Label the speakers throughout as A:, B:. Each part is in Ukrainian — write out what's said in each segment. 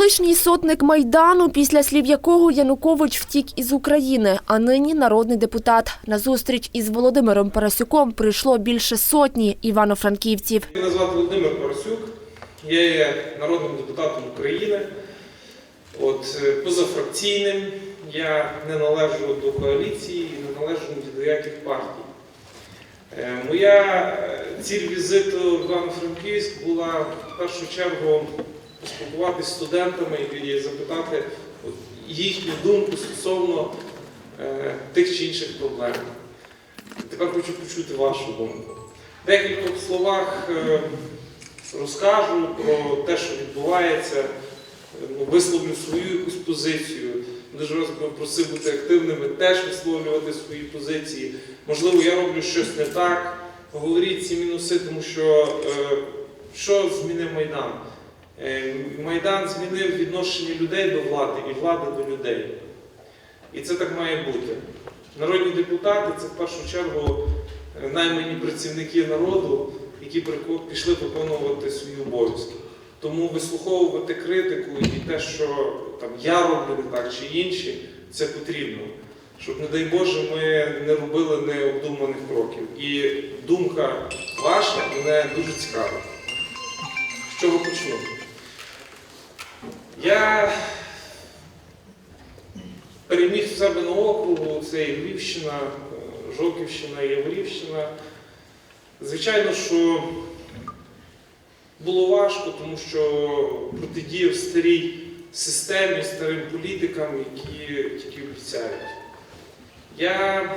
A: Колишній сотник Майдану, після слів якого Янукович втік із України, а нині народний депутат. На зустріч із Володимиром Парасюком прийшло більше сотні івано-франківців.
B: Мене звати Володимир Парасюк, я є народним депутатом України, от, е, позафракційним. Я не належу до коаліції, не належу до яких партій. Е, Моя е, ціль візиту в Івано-Франківськ була в першу чергу поспілкуватися з студентами і запитати їхню думку стосовно е, тих чи інших проблем. Тепер хочу почути вашу думку. В декількох словах е, розкажу про те, що відбувається, ну, висловлю свою якусь позицію. Дуже би просив бути активними, теж висловлювати свої позиції. Можливо, я роблю щось не так. Говоріть ці мінуси, тому що е, що змінив Майдан? Е, Майдан змінив відношення людей до влади і влади до людей. І це так має бути. Народні депутати це в першу чергу е, наймані працівники народу, які пішли виконувати свої обов'язки. Тому вислуховувати критику і те, що там я роблю не так чи інші, це потрібно. Щоб, не дай Боже, ми не робили необдуманих кроків. І думка ваша мене дуже цікавить. З чого почну? Я переміг в себе на округу, це і Львівщина, е, Жовківщина, Яворівщина. Звичайно, що було важко, тому що протидіяв старій системі, старим політикам, які тільки обіцяють. Я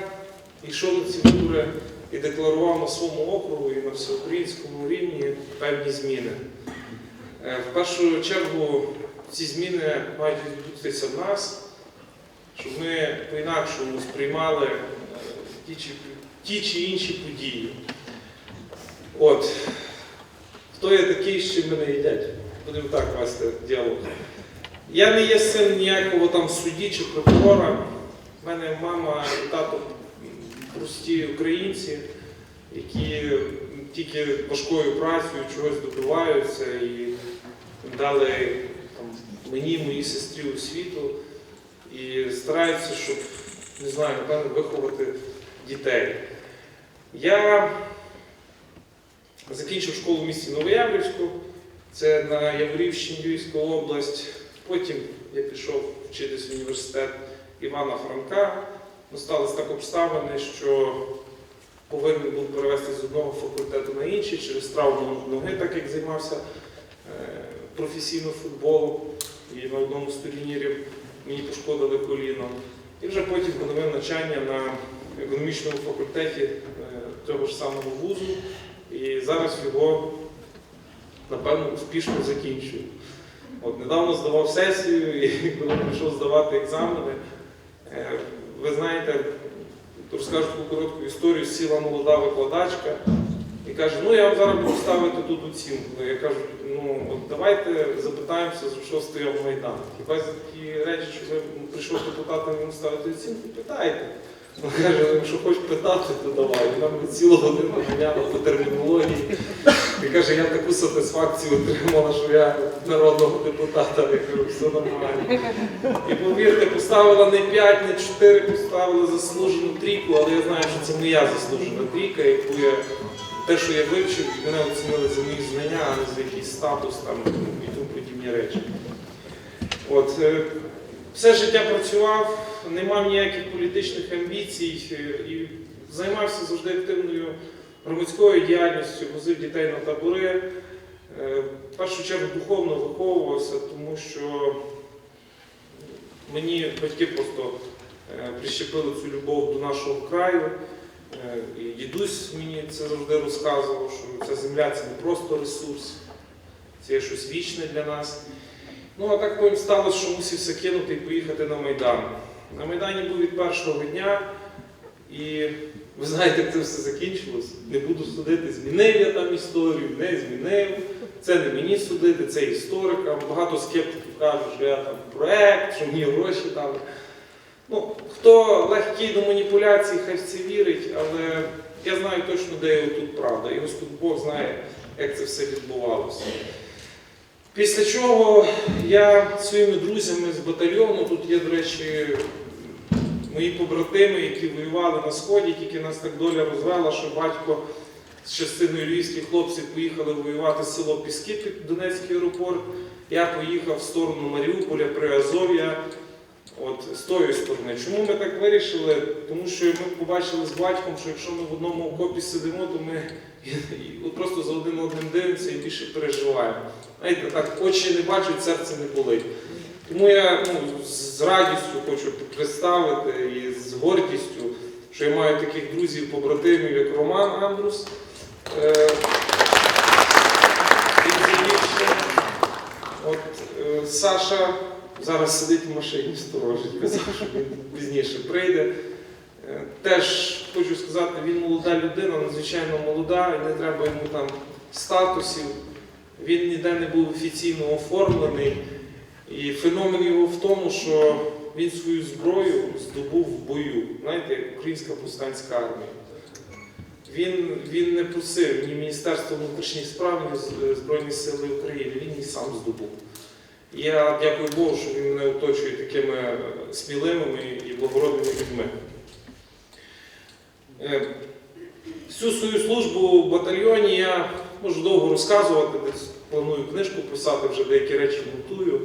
B: йшов на ці вибори і декларував на своєму округу і на всеукраїнському рівні певні зміни. Е, В першу чергу ці зміни мають відбутися в нас, щоб ми по-інакшому сприймали е, ті чи, ті чи інші події. От, хто я такий, чим мене їдять? Будемо так вести діалог. Я не є син ніякого там судді чи прокурора. У мене мама і тато прості українці, які тільки важкою працею чогось добиваються і дали мені, моїй сестрі освіту і стараються, щоб, не знаю, напевно, виховати дітей. Я закінчив школу в місті Новояврівську, це на Яворівщині Львівська область. Потім я пішов вчитись в університет Івана Франка. Ну, сталися так обставини, що повинен був перевести з одного факультету на інший через травму ноги, так як займався е, професійно футболом. І на одному з турнірів мені пошкодили коліно. І вже потім поновив навчання на економічному факультеті е, того ж самого вузу. І зараз його, напевно, успішно закінчую. От недавно здавав сесію, і коли прийшов здавати екзамени, е, ви знаєте, розкажу таку коротку історію, сіла молода викладачка і каже, ну я вам зараз буду ставити тут оцінку. Я кажу, ну от давайте запитаємося, за що стояв Майдан. Хіба за такі речі, що ви прийшов депутатам йому ставити оцінку, питайте. Вона каже, «Ну, якщо хочеш питати, то давай. Вона мені цілу годину ганяла по термінології. І каже, я таку сатисфакцію отримала, що я народного депутата, я кажу, все нормально. І повірте, поставила не 5, не 4, поставила заслужену трійку, але я знаю, що це моя заслужена трійка, яку я те, що я вивчив, мене оцінили за мої знання, а не за якийсь статус там і тому подібні речі. От, е, все життя працював, не мав ніяких політичних амбіцій е, і займався завжди активною громадською діяльністю, возив дітей на табори. Е, В першу чергу духовно виховувався, тому що мені батьки просто прищепили цю любов до нашого краю. Е, дідусь мені це завжди розказував, що ця земля це не просто ресурс, це є щось вічне для нас. Ну, а так потім сталося, що мусив все кинути і поїхати на Майдан. На Майдані був від першого дня, і ви знаєте, як це все закінчилось. Не буду судити, змінив я там історію, не змінив. Це не мені судити, це історикам. Багато скептиків кажуть, що я там проект, що мені гроші дали. Ну, хто легкий до маніпуляцій, хай це вірить, але я знаю точно, де тут правда. І Господь Бог знає, як це все відбувалося. Після чого я своїми друзями з батальйону, тут є, до речі, мої побратими, які воювали на Сході, тільки нас так доля розвела, що батько з частиною львівських хлопців поїхали воювати в село Піски під Донецький аеропорт. Я поїхав в сторону Маріуполя, Приазов'я, от з тої сторони. Чому ми так вирішили? Тому що ми побачили з батьком, що якщо ми в одному окопі сидимо, то ми от просто за один одним дивимося і більше переживаємо. Знаєте, так очі не бачать, серце не болить. Тому я ну, з радістю хочу представити і з гордістю, що я маю таких друзів, побратимів, як Роман Андрус. Е. От е, Саша зараз сидить в машині сторожить, казав, що він пізніше прийде. Е, Теж хочу сказати, він молода людина, надзвичайно молода, і не треба йому там статусів. Він ніде не був офіційно оформлений. І феномен його в тому, що він свою зброю здобув в бою, знаєте, українська повстанська армія. Він, він не просив ні Міністерства внутрішніх справ, ні Збройні Сили України, він її сам здобув. Я дякую Богу, що він мене оточує такими е, сміливими і благородними людьми. Е, Всю свою службу в батальйоні я можу довго розказувати, десь планую книжку писати, вже деякі речі готую.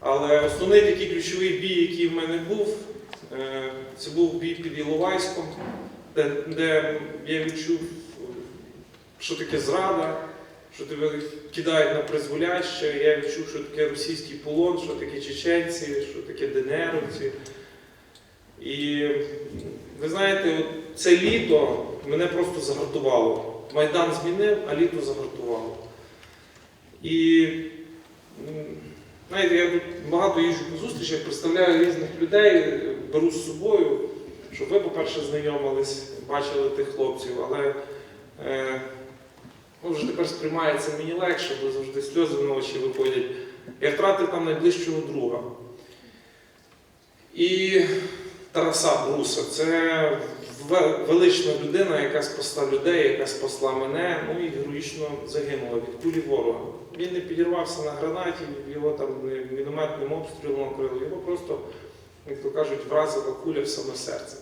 B: Але основний такий ключовий бій, який в мене був, е, це був бій під Іловайськом, де, де я відчув, що таке зрада, що тебе кидають на призволяще. Я відчув, що таке російський полон, що таке чеченці, що таке денеровці. І ви знаєте, це літо мене просто загартувало. Майдан змінив, а літо загартувало. І знаєте, я багато їжджу по зустрічах, представляю різних людей, беру з собою, щоб ви, по-перше, знайомились, бачили тих хлопців, але е, вже тепер сприймається мені легше, бо завжди сльози на очі виходять. Я втратив там найближчого друга. І Тараса Бруса. Це велична людина, яка спасла людей, яка спасла мене, ну і героїчно загинула від кулі ворога. Він не підірвався на гранаті, його там мінометним обстрілом накрили, його просто, як то кажуть, вразила куля в саме серце.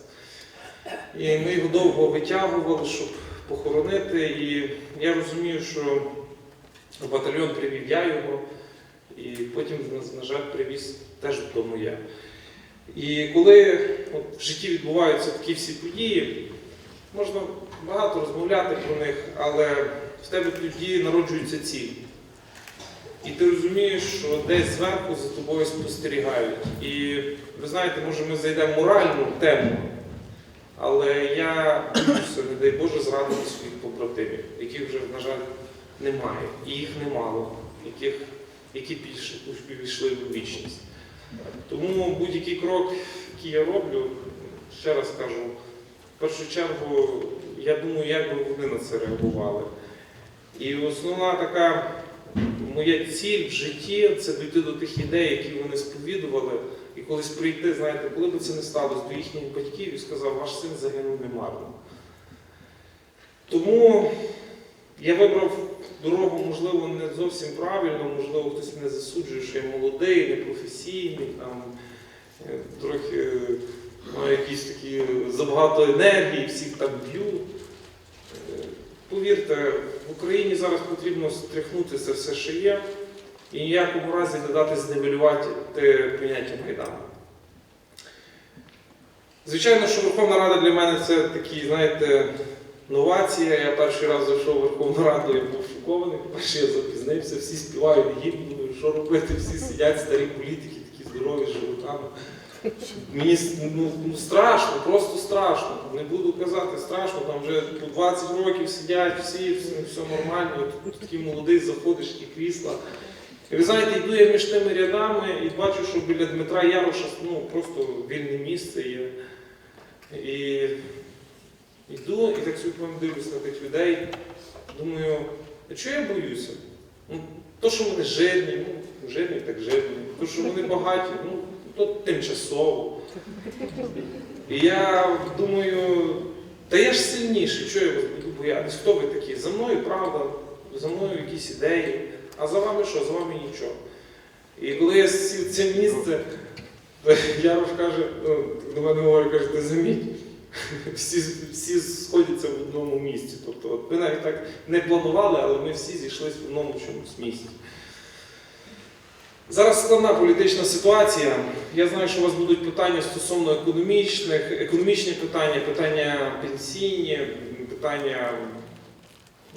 B: І ми його довго витягували, щоб похоронити. І я розумію, що батальйон привів я його, і потім, на- жаль, привіз теж додому я. І коли от, в житті відбуваються такі всі події, можна багато розмовляти про них, але в тебе тоді народжується ціль. І ти розумієш, що десь зверху за тобою спостерігають. І ви знаєте, може ми зайдемо в моральну тему, але я боюся, не дай Боже, зрадити своїх побратимів, яких вже, на жаль, немає. І їх немало, яких, які більше увійшли в вічність. Тому будь-який крок, який я роблю, ще раз кажу, в першу чергу, я думаю, як би вони на це реагували. І основна така моя ціль в житті це дійти до тих ідей, які вони сповідували, і колись прийти, знаєте, коли б це не сталося до їхніх батьків і сказав, ваш син загинув немарно. Тому я вибрав дорогу, можливо, не зовсім правильно, можливо, хтось мене засуджує, що я молодий, непрофесійний, там, е, трохи е, маю якісь такі забагато енергії, всіх так б'ю. Е, Повірте, в Україні зараз потрібно стряхнути це все, що є, і ніякому разі не дати зневелювати поняття Майдану. Звичайно, що Верховна Рада для мене це такий, знаєте, новація. Я перший раз зайшов в Верховну Раду, я був шокований. Перше я запізнився, всі співають гімн, думаю, що робити, всі сидять, старі політики, такі здорові, з животами. Мені ну, ну, страшно, просто страшно. Не буду казати, страшно, там вже по 20 років сидять всі, все, нормально. Тут такий молодий заходиш, ті крісла. І ви знаєте, йду я між тими рядами і бачу, що біля Дмитра Яроша ну, просто вільне місце є. І йду і так собі прям дивлюсь на тих людей. Думаю, а чого я боюся? Ну, то, що вони жирні, ну, жирні, так жирні. То, що вони багаті, ну, то тимчасово. І я думаю, та я ж сильніший, чого я вас буду боятися? Хто ви такі? За мною правда, за мною якісь ідеї. А за вами що? За вами нічого. І коли я сів це місце, Ярош каже, ну, до мене говорить, каже, ти заміть, всі, всі сходяться в одному місці. Тобто, от ми навіть так не планували, але ми всі зійшлися в одному чомусь місці. Зараз складна політична ситуація. Я знаю, що у вас будуть питання стосовно економічних, економічні питання, питання пенсійні, питання,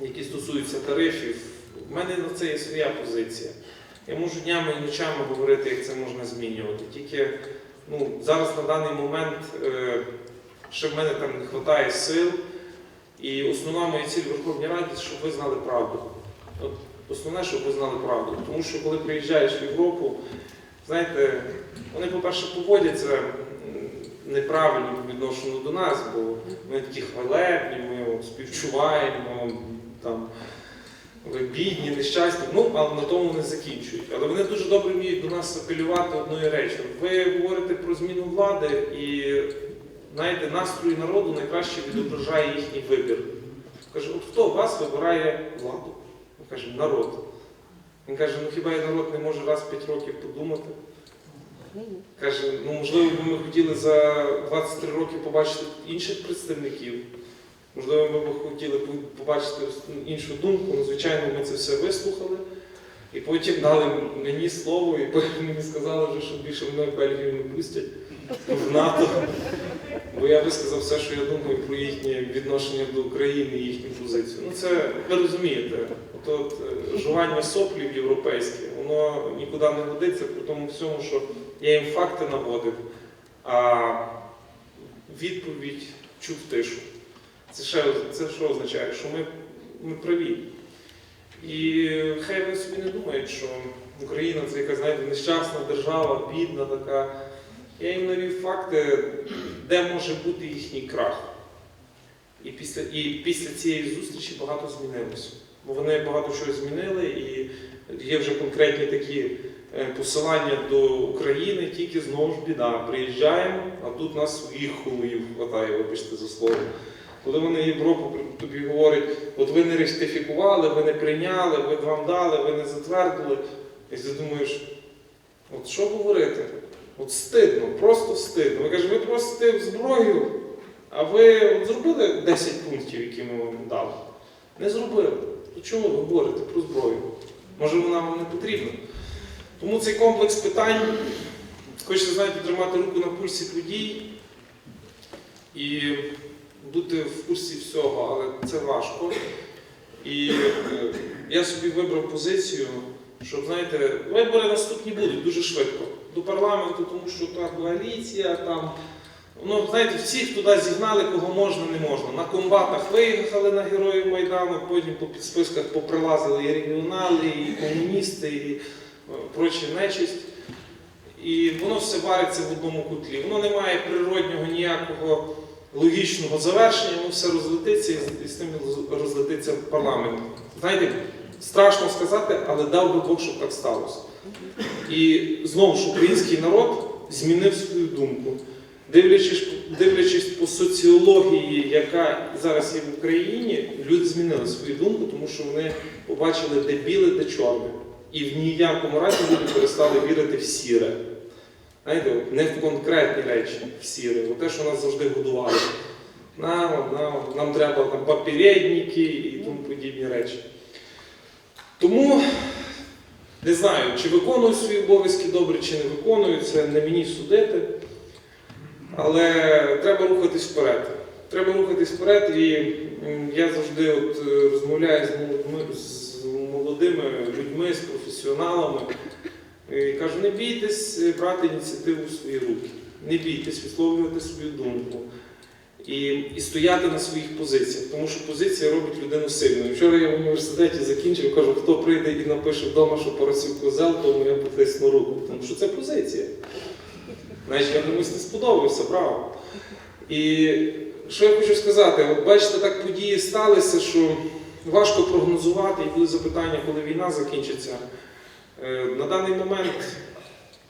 B: які стосуються тарифів. У мене на це є своя позиція. Я можу днями і ночами говорити, як це можна змінювати. Тільки ну, зараз на даний момент е, ще в мене там не вистачає сил. І основна моя ціль в Верховній Раді, щоб ви знали правду. От основне, щоб ви знали правду. Тому що коли приїжджаєш в Європу, знаєте, вони, по-перше, поводяться неправильно по відношенню до нас, бо ми такі хвалебні, ми от, співчуваємо, там, бідні, нещасні, ну, але на тому не закінчують. Але вони дуже добре вміють до нас апелювати одною речі. Ви говорите про зміну влади і знаєте, настрої народу найкраще відображає їхній вибір. Каже, от хто вас вибирає владу? Він каже, народ. Він каже, ну хіба і народ не може раз 5 років подумати? Каже, ну можливо, би ми хотіли за 23 роки побачити інших представників. Можливо, ми б хотіли побачити іншу думку. Ну, звичайно, ми це все вислухали. І потім дали мені слово, і потім мені сказали, вже, що більше мене в Бельгію не пустять в НАТО. Бо я висказав все, що я думаю про їхнє відношення до України і їхню позицію. Ну це ви розумієте, от, от е, жування соплів європейське, воно нікуди не годиться, при тому всьому, що я їм факти наводив, а відповідь чув тишу. Це, ще, це що означає? Що ми, ми праві. І хай вони собі не думають, що Україна це якась знаєте, нещасна держава, бідна така. Я їм навів факти, де може бути їхній крах. І після, і після цієї зустрічі багато змінилося. Бо вони багато чого змінили, і є вже конкретні такі е, посилання до України, тільки знову ж біда. Приїжджаємо, а тут нас своїх хулуїв хватає, вибачте за слово. Коли вони Європу тобі говорять, от ви не ратифікували, ви не прийняли, ви вам дали, ви не затвердили. І ти думаєш, от що говорити? От стидно, просто стидно. Ви кажете, ви просите зброю, а ви от зробили 10 пунктів, які ми вам дали? Не зробили. То чому ви говорите про зброю? Може вона вам не потрібна? Тому цей комплекс питань, хочеться, знаєте, тримати руку на пульсі подій і бути в курсі всього, але це важко. І е, я собі вибрав позицію, щоб, знаєте, вибори наступні будуть дуже швидко. До парламенту, тому що та коаліція, там, ну, знаєте, всіх туди зігнали, кого можна, не можна. На комбатах виїхали на героїв Майдану, потім по підсписках поприлазили і регіонали, і комуністи, і е, прочі нечисть. І воно все вариться в одному кутлі. Воно не має природнього ніякого логічного завершення, воно все розлетиться і з тим розлетиться в парламент. Знаєте, страшно сказати, але дав би Бог, щоб так сталося. І знову ж український народ змінив свою думку. Дивлячись, дивлячись по соціології, яка зараз є в Україні, люди змінили свою думку, тому що вони побачили, де біле, де чорне. І в ніякому разі люди перестали вірити в сіре. Знаєте, не в конкретні речі, в сіре, в те, що нас завжди годували. Нам, нам, нам треба там попередники і тому подібні речі. Тому не знаю, чи виконують свої обов'язки добре, чи не виконують, це не мені судити. Але треба рухатись вперед. Треба рухатись вперед, і я завжди от, е, розмовляю з молодими людьми, з професіоналами. І кажу, не бійтесь е, брати ініціативу в свої руки, не бійтесь висловлювати свою думку і, і стояти на своїх позиціях, тому що позиція робить людину сильною. Вчора я в університеті закінчив, кажу, хто прийде і напише вдома, що Поросюк козел, тому я потисну руку, тому що це позиція. Значить, я комусь не сподобався, право. І що я хочу сказати, от бачите, так події сталися, що важко прогнозувати, і були запитання, коли війна закінчиться. Е, На даний момент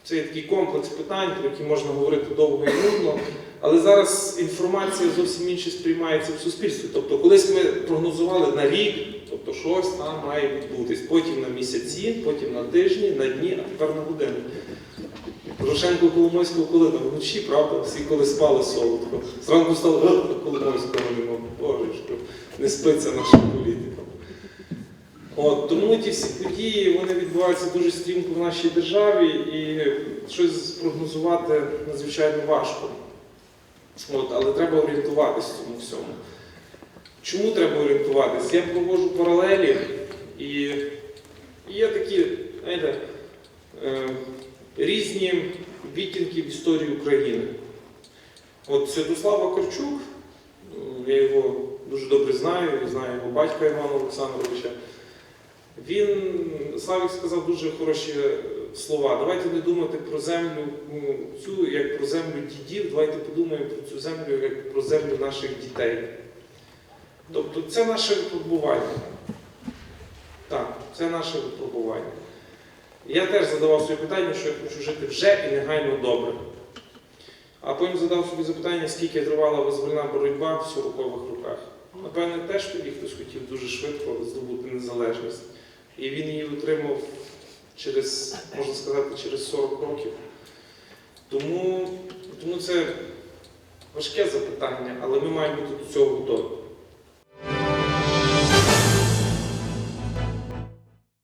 B: це є такий комплекс питань, про які можна говорити довго і нудно. Але зараз інформація зовсім інше сприймається в суспільстві. Тобто, колись ми прогнозували на рік, Тобто щось там має відбутись. Потім на місяці, потім на тижні, на дні, а тепер на години. Порошенко Коломойського коли там вночі, правда, всі коли спали солодко. Зранку стало «О, Коломойського нема. Боже, що не спиться нашим політикам. От, тому ті всі події вони відбуваються дуже стрімко в нашій державі і щось спрогнозувати надзвичайно важко. От, але треба орієнтуватися в цьому всьому. Чому треба орієнтуватись? Я проводжу паралелі і є такі, знаєте, е, різні відтінки в історії України. От Святослав Вакарчук, я його дуже добре знаю, знаю його батька Івана Олександровича. Він, Славік сказав дуже хороші е, слова. Давайте не думати про землю ну, цю як про землю дідів, давайте подумаємо про цю землю як про землю наших дітей. Тобто це наше випробування. Так, це наше випробування. Я теж задавав собі питання, що я хочу жити вже і негайно добре. А потім задав собі запитання, скільки тривала визвольна боротьба в 40-х роках. Напевне, теж тоді хтось хотів дуже швидко здобути незалежність. І він її отримав через, можна сказати, через 40 років. Тому, тому це важке запитання, але ми маємо до цього готові.